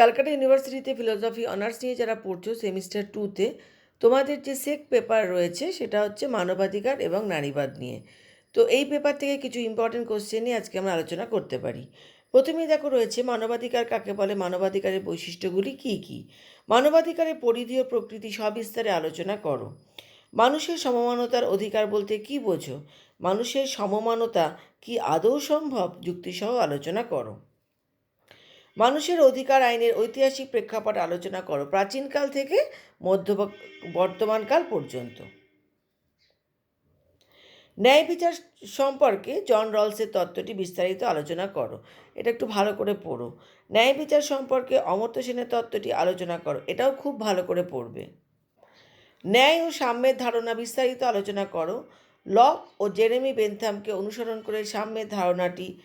ক্যালকাটা ইউনিভার্সিটিতে philosophy honours নিয়ে যারা পড়ছো সেমিস্টার টুতে, তোমাদের যে সেক পেপার রয়েছে সেটা হচ্ছে মানবাধিকার এবং নারীবাদ নিয়ে। তো এই পেপার থেকে কিছু ইম্পর্টেন্ট কোশ্চেন নিয়ে আজকে আমরা আলোচনা করতে পারি। প্রথমেই দেখো রয়েছে মানবাধিকার কাকে বলে, মানবাধিকারের বৈশিষ্ট্যগুলি কী কী? মানবাধিকারের পরিধি ও প্রকৃতি সবিস্তারে আলোচনা করো। মানুষের সমমানতার অধিকার বলতে কী বোঝো? মানুষের সমমানতা কি আদৌ সম্ভব? যুক্তিসহ আলোচনা করো। মানুষের অধিকার আইনের ঐতিহাসিক প্রেক্ষাপট আলোচনা করো। প্রাচীনকাল থেকে মধ্য বর্তমানকাল পর্যন্ত। ন্যায় বিচার সম্পর্কে জন রলসের তত্ত্বটি বিস্তারিত আলোচনা করো। এটা একটু ভালো করে পড়ো। ন্যায় বিচার সম্পর্কে অমর্ত্য সেনের তত্ত্বটি আলোচনা করো। এটাও খুব ভালো করে পড়বে। ন্যায় ও সাম্যের ধারণা বিস্তারিত আলোচনা করো। লক ও জেরেমি বেনথামকে অনুসরণ করে সাম্যের ধারণাটি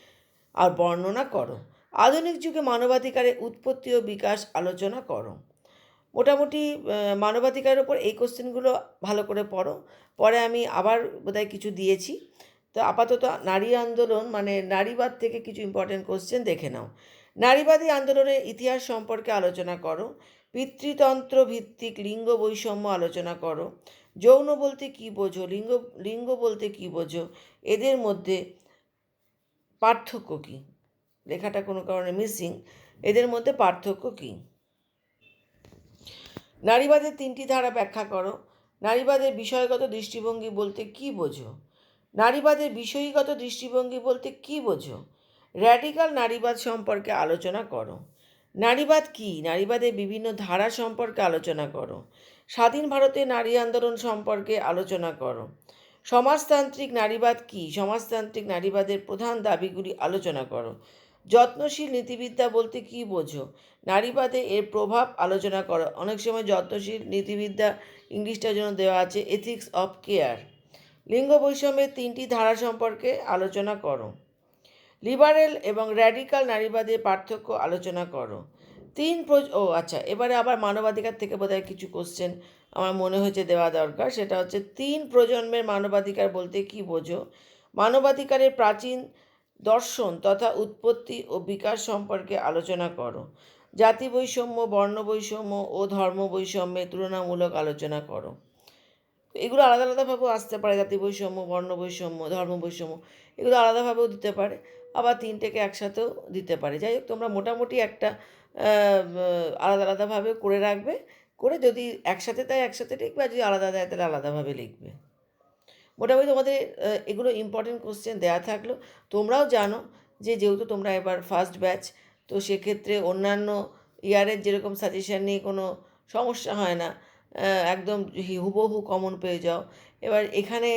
আর বর্ণনা করো। আধুনিক যুগে মানবাধিকারের উৎপত্তি ও বিকাশ আলোচনা করো। মোটামুটি মানবাধিকারের ওপর এই কোশ্চেনগুলো ভালো করে পড়ো। পরে আমি আবার বোধহয় কিছু দিয়েছি। তো আপাতত নারী আন্দোলন মানে নারীবাদ থেকে কিছু ইম্পর্টেন্ট কোশ্চেন দেখে নাও। নারীবাদী আন্দোলনের ইতিহাস সম্পর্কে আলোচনা করো। পিতৃতন্ত্র ভিত্তিক লিঙ্গ বৈষম্য আলোচনা করো। যৌন বলতে কী বোঝো? লিঙ্গ লিঙ্গ বলতে কী বোঝো? এদের মধ্যে পার্থক্য কী? লেখাটা কোনো কারণে মিসিং এদের মধ্যে পার্থক্য কী? নারীবাদের তিনটি ধারা ব্যাখ্যা করো। নারীবাদের বিষয়গত দৃষ্টিভঙ্গি বলতে কী বোঝো? নারীবাদের বিষয়গত দৃষ্টিভঙ্গি বলতে কী বোঝো? র্যাডিক্যাল নারীবাদ সম্পর্কে আলোচনা করো। নারীবাদ কী? নারীবাদের বিভিন্ন ধারা সম্পর্কে আলোচনা করো। স্বাধীন ভারতে নারী আন্দোলন সম্পর্কে আলোচনা করো। সমাজতান্ত্রিক নারীবাদ কী? সমাজতান্ত্রিক নারীবাদের প্রধান দাবিগুলি আলোচনা করো। যত্নশীল নীতিবিদ্যা বলতে কী বোঝো? নারীবাদে এর প্রভাব আলোচনা করো। অনেক সময় যত্নশীল নীতিবিদ্যা ইংলিশটার জন্য দেওয়া আছে এথিক্স অফ কেয়ার লিঙ্গ বৈষম্যের তিনটি ধারা সম্পর্কে আলোচনা করো। লিবারেল এবং র্যাডিক্যাল নারীবাদের পার্থক্য আলোচনা করো। তিন ও আচ্ছা এবারে আবার মানবাধিকার থেকে বোধহয় কিছু কোশ্চেন আমার মনে হয়েছে দেওয়া দরকার। সেটা হচ্ছে, তিন প্রজন্মের মানবাধিকার বলতে কী বোঝো? মানবাধিকারের প্রাচীন দর্শন তথা উৎপত্তি ও বিকাশ সম্পর্কে আলোচনা করো। জাতি বৈষম্য বর্ণ বৈষম্য ও ধর্ম বৈষম্যের তুলনামূলক আলোচনা করো। এগুলো আলাদা আলাদাভাবেও আসতে পারে জাতি বৈষম্য বর্ণ বৈষম্য ধর্ম বৈষম্য এগুলো আলাদাভাবেও দিতে পারে, আবার তিনটেকে একসাথেও দিতে পারে। যাই হোক, তোমরা মোটামুটি একটা আলাদা আলাদাভাবে করে রাখবে। করে যদি একসাথে তাই একসাথে লিখবে, আর যদি আলাদা দেয়, তাহলে আলাদাভাবে লিখবে। মোটামুটি তোমাদের এগুলো ইম্পর্টেন্ট কোশ্চেন দেওয়া থাকল। তোমরাও জানো যে যেহেতু তোমরা এবার ফার্স্ট ব্যাচ তো সেক্ষেত্রে অন্যান্য ইয়ারের যেরকম সাজেশন নিয়ে কোনো সমস্যা হয় না একদম হুবহু কমন পেয়ে যাও। এবার এখানে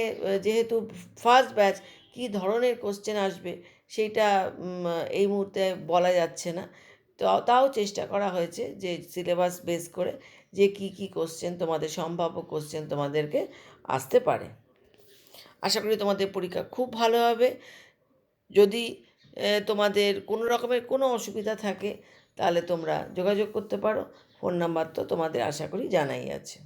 যেহেতু ফার্স্ট ব্যাচ কী ধরনের কোশ্চেন আসবে সেইটা এই মুহূর্তে বলা যাচ্ছে না। তো তাও চেষ্টা করা হয়েছে যে সিলেবাস বেস করে যে কি কি কোশ্চেন তোমাদের, সম্ভাব্য কোশ্চেন তোমাদেরকে আসতে পারে। আশা করি তোমাদের পরীক্ষা খুব ভালো হবে। যদি তোমাদের কোনো রকমের কোনো অসুবিধা থাকে, তাহলে তোমরা যোগাযোগ করতে পারো। ফোন নাম্বার তো তোমাদের আশা করি জানাই আছে।